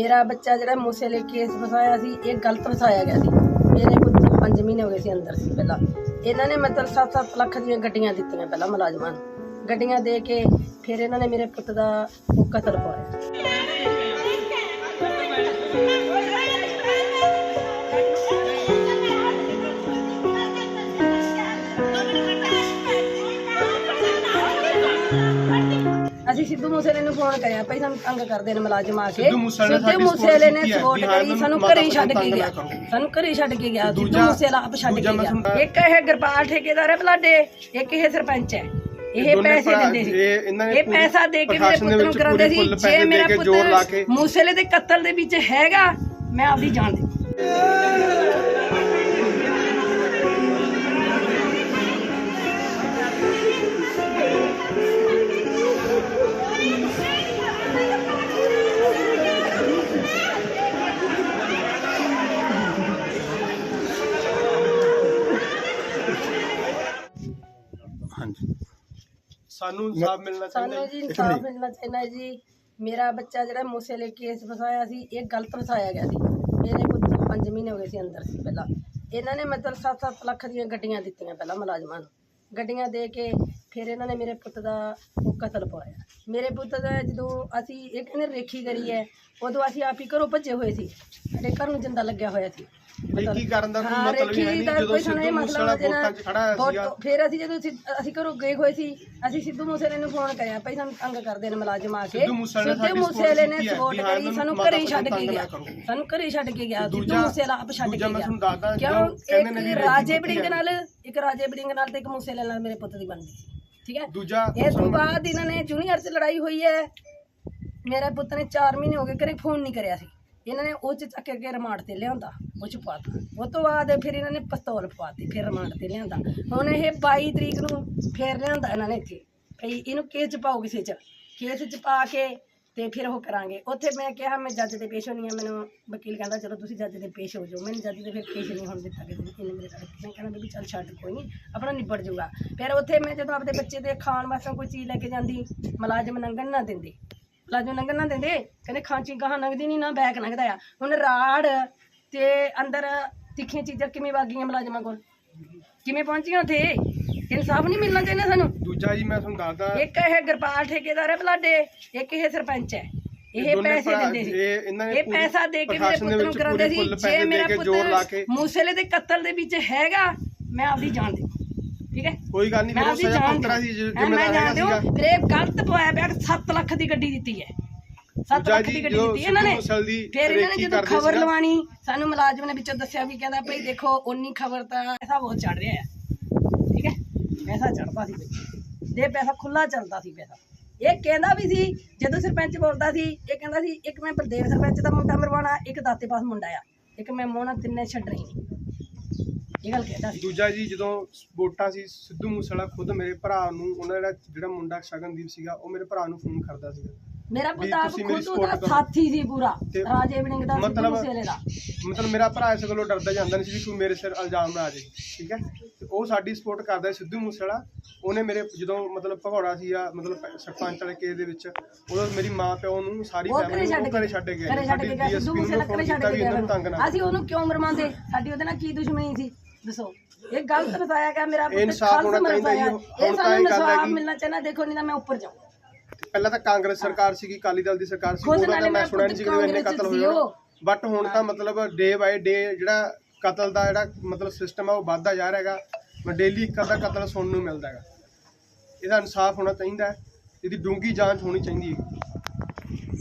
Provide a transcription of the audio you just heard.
ਮੇਰਾ ਬੱਚਾ ਜਿਹੜਾ ਮੂਸੇ ਲਈ ਕੇਸ ਫਸਾਇਆ ਸੀ, ਇਹ ਗਲਤ ਫਸਾਇਆ ਗਿਆ ਸੀ। ਮੇਰੇ ਪੁੱਤ ਨੂੰ 5 ਮਹੀਨੇ ਹੋ ਗਏ ਸੀ ਅੰਦਰ ਸੀ ਪਹਿਲਾਂ। ਇਹਨਾਂ ਨੇ ਮਤਲਬ 7-7 ਲੱਖ ਦੀਆਂ ਗੱਡੀਆਂ ਦਿੱਤੀਆਂ ਪਹਿਲਾਂ ਮੁਲਾਜ਼ਮਾਂ ਨੂੰ। ਗੱਡੀਆਂ ਦੇ ਕੇ ਫਿਰ ਇਹਨਾਂ ਨੇ ਮੇਰੇ ਪੁੱਤ ਦਾ ਉਹ ਕਤਲ ਪਵਾਇਆ। ਅਸੀਂ ਸਿੱਧੂ ਮੂਸੇਵਾਲੇ ਨੂੰ ਫੋਨ ਕਰਿਆ ਭਾਈ ਸਾਨੂੰ ਤੰਗ ਕਰਦੇ ਨੇ ਮੁਲਾਜ਼ਮ ਆ ਕੇ। ਸਿੱਧੂ ਮੂਸੇਵਾਲੇ ਨੇ ਸਾਡੀ ਮੂਸੇਵਾਲੇ ਸਪੋਰਟ ਕਰੀ ਸਾਨੂੰ ਘਰੇ ਹੀ ਛੱਡ ਕੇ ਗਿਆ। ਸਾਨੂੰ ਘਰੇ ਹੀ ਛੱਡ ਕੇ ਗਿਆ ਸਿੱਧੂ ਮੂਸੇਵਾਲਾ ਆਪ ਛੱਡ ਕੇ ਗਿਆ। ਇੱਕ ਇਹ ਗਰਪਾਲ ਠੇਕੇਦਾਰ ਹੈ ਬਲਾਡੇ ਇੱਕ ਇਹ ਸਰਪੰਚ ਹੈ। ਇਹ ਪੈਸੇ ਦਿੰਦੇ ਸੀ। ਇਹ ਪੈਸਾ ਦੇ ਕੇ ਮੇਰੇ ਪੁੱਤ ਨੂੰ ਕਰਾਉਂਦੇ ਸੀ। ਜੇ ਮੇਰਾ ਦੇ ਕੇ ਜ਼ੋਰ ਲਾ ਕੇ। ਪੁੱਤ ਮੂਸੇਲੇ ਦੇ ਕਤਲ ਦੇ ਵਿੱਚ ਹੈਗਾ ਮੈਂ ਆਪਦੀ ਜਾਨ ਦੇ ਸਾਨੂੰ ਇਨਸਾਫ ਮਿਲਣਾ ਚਾਹੀਦਾ ਸਾਨੂੰ ਜੀ। ਇਨਸਾਫ ਮਿਲਣਾ ਚਾਹੀਦਾ ਜੀ। ਮੇਰਾ ਬੱਚਾ ਜਿਹੜਾ ਮੂਸੇ ਲਈ ਕੇਸ ਫਸਾਇਆ ਸੀ ਇਹ ਗਲਤ ਫਸਾਇਆ ਗਿਆ ਸੀ। ਮੇਰੇ ਪੁੱਤ ਨੂੰ 5 ਮਹੀਨੇ ਹੋ ਗਏ ਸੀ ਅੰਦਰ ਸੀ ਪਹਿਲਾਂ। ਇਹਨਾਂ ਨੇ ਮਤਲਬ 7-7 ਲੱਖ ਦੀਆਂ ਗੱਡੀਆਂ ਦਿੱਤੀਆਂ ਪਹਿਲਾਂ ਮੁਲਾਜ਼ਮਾਂ ਨੂੰ। ਗੱਡੀਆਂ ਦੇ ਕੇ ਫਿਰ ਇਹਨਾਂ ਨੇ ਮੇਰੇ ਪੁੱਤ ਦਾ ਉਹ ਕਤਲ ਪਵਾਇਆ। ਮੇਰੇ ਪੁੱਤ ਦਾ ਜਦੋਂ ਅਸੀਂ ਇਹ ਕਹਿੰਦੇ ਰੇਖੀ ਕਰੀ ਹੈ ਉਦੋਂ ਅਸੀਂ ਆਪ ਹੀ ਘਰੋਂ ਭੱਜੇ ਹੋਏ ਸੀ। ਸਾਡੇ ਘਰ ਨੂੰ ਜਿੰਦਾ ਲੱਗਿਆ ਹੋਇਆ ਸੀ। ਰੇਕੀ ਕਰਨ ਦਾ ਕੋਈ ਹਾਂ, ਮਤਲਬ ਹੀ ਹੈ ਰੇਖੀ ਨਹੀਂ ਦਾ ਜਦੋਂ ਕੋਈ ਸਾਨੂੰ ਇਹ ਸਿੱਧੂ ਮਸਲਾ ਮੂਸੇਵਾਲਾ ਵੋਟਾਂ 'ਚ ਖੜਾ ਹੋਇਆ ਸੀਗਾ? ਫਿਰ ਅਸੀਂ ਜਦੋਂ ਅਸੀਂ ਅਸੀਂ ਘਰੋਂ ਗਏ ਹੋਏ ਸੀ ਅਸੀਂ ਸਿੱਧੂ ਮੂਸੇਵਾਲੇ ਨੂੰ ਫੋਨ ਕਰਿਆ ਭਾਈ ਸਾਨੂੰ ਤੰਗ ਕਰਦੇ ਨੇ ਮੁਲਾਜ਼ਮ ਆ ਕੇ। ਸਿੱਧੂ ਮੂਸੇਵਾਲੇ ਨੇ ਸਿੱਧੂ ਸਾਡੀ ਮੂਸੇਵਾਲੇ ਨੇ support ਕੀਤੀ ਹੈ, ਸਪੋਰਟ ਵੀ ਹਾਂ ਕਰੀ ਸਾਨੂੰ ਘਰੇ ਹੀ ਛੱਡ ਕੇ ਗਿਆ। ਸਾਨੂੰ ਘਰੇ ਹੀ ਛੱਡ ਕੇ ਗਿਆ ਸਿੱਧੂ ਦੂਜਾ- ਮੂਸੇਵਾਲਾ ਆਪ ਛੱਡ ਦੂਜਾ ਕੇ ਮੈਂ ਗਿਆ। ਤੁਹਾਨੂੰ ਦੱਸਦਾ ਕਿਉਂ? ਜਦੋਂ ਕਹਿੰਦੇ ਨੇ ਵੀ ਇੱਕ ਰਾਜੇ ਕੀਤੀ ਬੜਿੰਗ। ਨਾਲ ਇੱਕ ਰਾਜੇ ਬੜਿੰਗ ਨਾਲ ਤੇ ਇੱਕ ਮੂਸੇਵਾਲੇ ਨਾਲ ਮੇਰੇ ਪੁੱਤ ਦੀ ਬਣਦੀ ਸੀ। ਠੀਕ ਹੈ? ਦੂਜਾ ਇਸ ਤੋਂ ਬਾਅਦ ਇਹਨਾਂ ਨੇ ਜੂਨੀਅਰ 'ਚ ਲੜਾਈ ਹੋਈ ਹੈ। ਮੇਰੇ ਪੁੱਤ ਨੇ 4 ਮਹੀਨੇ ਹੋ ਗਏ ਘਰੇ ਫੋਨ ਨਹੀਂ ਕਰਿਆ ਸੀ। ਇਹਨਾਂ ਨੇ ਉਹ 'ਚ ਚੱਕ ਕੇ ਰਿਮਾਂਡ ਤੇ ਲਿਆਂਦਾ ਉਹ 'ਚ ਪਾਤਾ ਉਹ ਤੋਂ ਬਾਅਦ ਫਿਰ ਇਹਨਾਂ ਨੇ ਪਿਸਤੌਲ ਪਵਾਤੀ ਫਿਰ ਰਿਮਾਂਡ ਤੇ ਲਿਆਂਦਾ ਹੁਣ ਇਹ 22 ਤਰੀਕ ਨੂੰ ਫੇਰ ਲਿਆਂਦਾ ਇਹਨਾਂ ਨੇ ਇੱਥੇ। ਭਈ ਇਹਨੂੰ ਕੇਸ 'ਚ ਪਾਓ ਕਿਸੇ 'ਚ। ਕੇਸ 'ਚ ਪਾ ਕੇ ਤੇ ਫਿਰ ਉਹ ਕਰਾਂਗੇ। ਉੱਥੇ ਮੈਂ ਕਿਹਾ, ਮੈਂ ਜੱਜ ਦੇ ਪੇਸ਼ ਹੋਣੀ ਆ, ਮੈਨੂੰ ਵਕੀਲ ਕਹਿੰਦਾ, ਚਲੋ ਤੁਸੀਂ ਜੱਜ ਦੇ ਪੇਸ਼ ਹੋ ਜਾਓ। ਮੈਨੂੰ ਜੱਜ ਦੇ ਫਿਰ ਪੇਸ਼ ਨਹੀਂ ਹੋਣ ਦਿੱਤਾ ਕਿ ਇਹਨੇ ਮੇਰੇ ਨਾਲ ਮੈਂ ਕਹਿੰਦਾ ਵੀ ਚੱਲ ਛੱਡ, ਕੋਈ ਨਹੀਂ ਆਪਣਾ ਨਿਬੜ ਜਾਊਗਾ। ਫਿਰ ਉੱਥੇ ਮੈਂ ਜਦੋਂ ਆਪਦੇ ਬੱਚੇ ਦੇ ਖਾਣ ਵਾਸਤੇ ਕੋਈ ਚੀਜ਼ ਲੈ ਕੇ ਜਾਂਦੀ, ਮੁਲਾਜ਼ਮ ਲੰਘਣ ਨਾ ਦਿੰਦੇ। ਮੁਲਾਜ਼ਮ ਲੰਘਣ ਨਾ ਦਿੰਦੇ, ਕਹਿੰਦੇ ਖਾਂਚੀ ਗਾਹਾਂ ਲੰਘਦੀ ਨਹੀਂ ਨਾ ਬੈਕ ਲੰਘਦਾ ਆ। ਹੁਣ ਰਾੜ ਤੇ ਅੰਦਰ ਤਿੱਖੀਆਂ ਚੀਜ਼ਾਂ ਕਿਵੇਂ ਵਾਗੀਆਂ ਮੁਲਾਜ਼ਮਾਂ ਕੋਲ? ਕਿਵੇਂ ਪਹੁੰਚੀਆਂ ਉੱਥੇ? ਇਨਸਾਫ ਨਹੀਂ ਮਿਲਣਾ ਚਾਹੀਦਾ ਸਾਨੂੰ। ਦੂਜਾ ਜੀ ਮੈਂ ਤੁਹਾਨੂੰ ਦੱਸਦਾ। ਇੱਕ ਇਹ ਗਰਪਾਲ ਠੇਕੇਦਾਰ ਹੈ ਬਲਾਡੇ ਇੱਕ ਇਹ ਸਰਪੰਚ ਹੈ। ਇਹ ਪੈਸੇ ਦਿੰਦੇ ਸੀ। ਇਹ ਪੈਸਾ ਦੇ ਕੇ ਮੇਰੇ ਪੁੱਤ ਨੂੰ ਕਰਾਉਂਦੇ ਸੀ। ਜੇ ਮੇਰਾ ਪੁੱਤ ਮੂਸੇਲੇ ਦੇ ਕਤਲ ਦੇ ਵਿੱਚ ਹੈਗਾ ਮੈਂ ਆਪਦੀ ਜਾਨ ਦੇ ਠੀਕ ਹੈ? ਕੋਈ ਗੱਲ ਨਹੀਂ ਮੈਂ ਆਪਦੀ ਜਾਨ ਦੇ ਜਿਵੇਂ ਮੈਂ ਦਾ ਜਾਣ ਹੈਗਾ ਦਿਓ ਸੀਗਾ ਫਿਰ ਇਹ ਗਲਤ ਪਵਾਇਆ ਪਿਆ 7 ਲੱਖ ਦੀ ਗੱਡੀ ਦਿੱਤੀ ਹੈ। 7 ਦੂਜਾ ਲੱਖ ਦੀ ਗੱਡੀ ਦਿੱਤੀ ਇਹਨਾਂ ਨੇ। ਫਿਰ ਇਹਨਾਂ ਨੇ ਜਦੋਂ ਖਬਰ। ਲਵਾਣੀ ਸਾਨੂੰ ਮੁਲਾਜ਼ਮ ਨੇ ਵਿੱਚੋਂ ਦੱਸਿਆ ਵੀ ਕਹਿੰਦਾ ਭਈ ਦੇਖੋ ਉਨੀ ਖਬਰ ਤਾਂ ਐਸਾ ਬਹੁਤ ਚੜ ਰਿਹਾ ਹੈ। ਪੈਸਾ ਚੜਦਾ ਸੀ ਦੇ ਪੈਸਾ ਖੁੱਲਾ ਚੱਲਦਾ ਸੀ ਪੈਸਾ। ਇਹ ਕਹਿੰਦਾ ਵੀ ਸੀ ਜਦੋਂ ਸਰਪੰਚ ਬੋਲਦਾ ਸੀ ਇਹ ਕਹਿੰਦਾ ਸੀ ਇੱਕ ਮੈਂ ਬਲਦੇਵ ਸਰਪੰਚ ਦਾ ਮੁੰਡਾ ਮਰਵਾਣਾ ਇੱਕ ਦਾਤੇ ਪਾਸ ਮੁੰਡਾ ਆ। ਇੱਕ ਮੈਂ ਮੋਹਣਾ ਤਿੰਨੇ ਛੱਡਣੇ ਨਹੀਂ ਇਹ ਗੱਲ ਕਹਿੰਦਾ ਸੀ। ਦੂਜਾ ਜੀ ਜਦੋਂ ਵੋਟਾਂ ਸੀ ਸਿੱਧੂ ਮੂਸੇਵਾਲਾ ਖੁਦ ਮੇਰੇ ਭਰਾ ਨੂੰ ਉਹਨਾਂ ਦਾ ਜਿਹੜਾ ਮੁੰਡਾ ਸ਼ਗਨਦੀਪ ਸੀਗਾ ਉਹ ਮੇਰੇ ਭਰਾ ਨੂੰ ਫੋਨ ਕਰਦਾ ਸੀਗਾ। ਮੇਰਾ ਪੁੱਤ ਖੁਦ ਉਹਦਾ। ਸਾਥੀ ਸੀ ਪੂਰਾ ਰਾਜੇ ਵੜਿੰਗ ਦਾ ਮਤਲਬ- ਮੇਰਾ ਭਰਾ ਇਸ ਗੱਲੋਂ ਡਰਦਾ ਜਾਂਦਾ ਨਹੀਂ ਸੀ ਵੀ ਕੋਈ ਮੇਰੇ ਸਿਰ ਇਲਜ਼ਾਮ ਨਾ ਆ ਜਾਏ ਠੀਕ ਹੈ? ਉਹ ਸਾਡੀ ਸਪੋਰਟ ਕਰਦਾ ਸੀ ਸਿੱਧੂ ਮੂਸੇਵਾਲਾ। ਉਹਨੇ ਮੇਰੇ ਜਦੋਂ ਮਤਲਬ ਭਗੌੜਾ ਸੀ ਆ ਮਤਲਬ ਸਰਪੰਚ ਵਾਲੇ ਕੇਸ ਦੇ ਵਿੱਚ ਉਦੋਂ ਮੇਰੀ ਮਾਂ ਪਿਓ ਨੂੰ ਸਾਰੀ ਫੈਮਿਲੀ ਨੂੰ ਘਰੇ ਛੱਡ ਕੇ ਘਰੇ ਛੱਡ ਕੇ ਗਿਆ ਸਿੱਧੂ ਮੂਸੇਵਾਲਾ ਘਰੇ ਛੱਡ ਕੇ ਗਿਆ ਅਸੀਂ ਉਹਨੂੰ ਕਿਉਂ ਮਰਵਾਉਂਦੇ? ਸਾਡੀ ਉਹਦੇ ਨਾਲ ਕੀ ਦੁਸ਼ਮਣੀ ਸੀ? ਦੱਸੋ। ਇਹ ਗਲਤ ਬਤਾਇਆ ਗਿਆ ਮੇਰਾ ਪੁੱਤ ਇਨਸਾਫ਼ ਹੋਣਾ ਚਾਹੀਦਾ ਇਹ ਸਾਨੂੰ ਇਨਸਾਫ਼ ਮਿਲਣਾ ਚਾਹੀਦਾ ਦੇਖੋ ਨਹੀਂ ਤਾਂ ਮੈਂ ਉੱਪਰ ਜਾਊਂ। ਪਹਿਲਾਂ ਤਾਂ ਕਾਂਗਰਸ ਸਰਕਾਰ ਸੀਗੀ ਅਕਾਲੀ ਦਲ ਦੀ ਸਰਕਾਰ ਸੀ ਨਾਲੇ ਤਾਂ ਮੈਂ ਸੁਣਿਆ ਨਹੀਂ ਸੀ ਕਿ ਇੰਨੇ ਕਤਲ ਹੋਏ। ਬਟ ਹੁਣ ਤਾਂ ਮਤਲਬ ਡੇ ਬਾਏ ਡੇ ਜਿਹੜਾ ਕਤਲ ਦਾ ਜਿਹੜਾ ਮਤਲਬ ਸਿਸਟਮ ਹੈ ਉਹ ਵੱਧਦਾ ਜਾ ਰਿਹਾ ਹੈਗਾ। ਮੈਂ ਡੇਲੀ ਇੱਕ ਅੱਧਾ ਕਤਲ ਸੁਣਨ ਨੂੰ ਮਿਲਦਾ ਹੈਗਾ। ਇਹਦਾ ਇਨਸਾਫ ਹੋਣਾ ਚਾਹੀਦਾ ਇਹਦੀ ਡੂੰਗੀ ਜਾਂਚ ਹੋਣੀ ਚਾਹੀਦੀ ਹੈ।